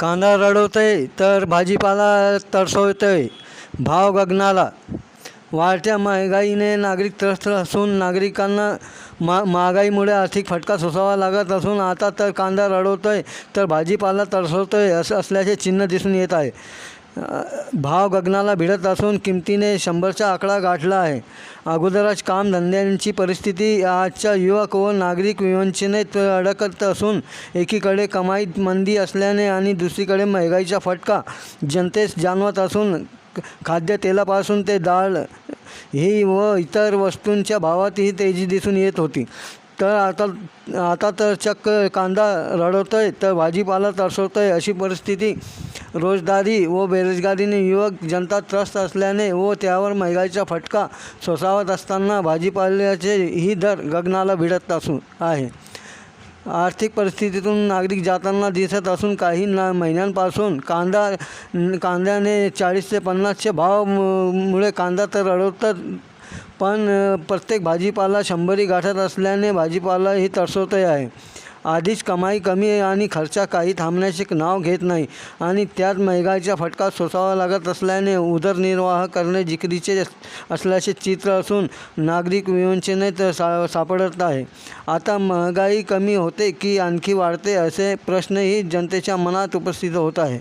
कांदा रडवतोय तर भाजीपाला तरसवतोय भाव गगनाला. वाढत्या महागाईने नागरिक त्रस्त असून नागरिकांना मा महागाईमुळे आर्थिक फटका सोसावा लागत असून आता तर कांदा रडवतो आहे तर भाजीपाला तरसवतोय असं असल्याचे चिन्ह दिसून येत आहे. भाव गगनाला भिडत असून किमतीने शंभरचा आकडा गाठला आहे. अगोदरच कामधंद्यांची परिस्थिती आजच्या युवक व नागरिक विवंचनेत अडकत असून एकीकडे कमाईत मंदी असल्याने आणि दुसरीकडे महागाईचा फटका जनतेस जाणवत असून खाद्यतेलापासून ते डाळ ही व इतर वस्तूंच्या भावातही तेजी दिसून येत होती. तर आता आता तर चक्क कांदा रडवतोय तर भाजीपाला तरसवतोय अशी परिस्थिती रोजगारी व बेरोजगारीने युवक जनता त्रस्त असल्याने व त्यावर महागाईचा फटका सोसावत असताना भाजीपाल्याचे ही दर गगनाला भिडत असून आहे. आर्थिक परिस्थितीतून नागरिक जाताना दिसत असून काही ना महिन्यांपासून कांदा कांद्याने चाळीस ते पन्नासचे भाव मु- मुळे कांदा तर अडवतात पण प्रत्येक भाजीपाला शंभरी गाठत असल्याने भाजीपाला ही तरसवतही आहे. आधीच कमाई कमी आहे आणि खर्चा काही थांबण्याचे नाव घेत नाही. आणि त्यात महागाईचा फटका सोसावा लागत असल्याने उदरनिर्वाह करणे जिकरीचे असल्याचे चित्र असून नागरिक विवंचनेत सा सापडत आहे. आता महागाई कमी होते की आणखी वाढते असे प्रश्नही जनतेच्या मनात उपस्थित होत आहे.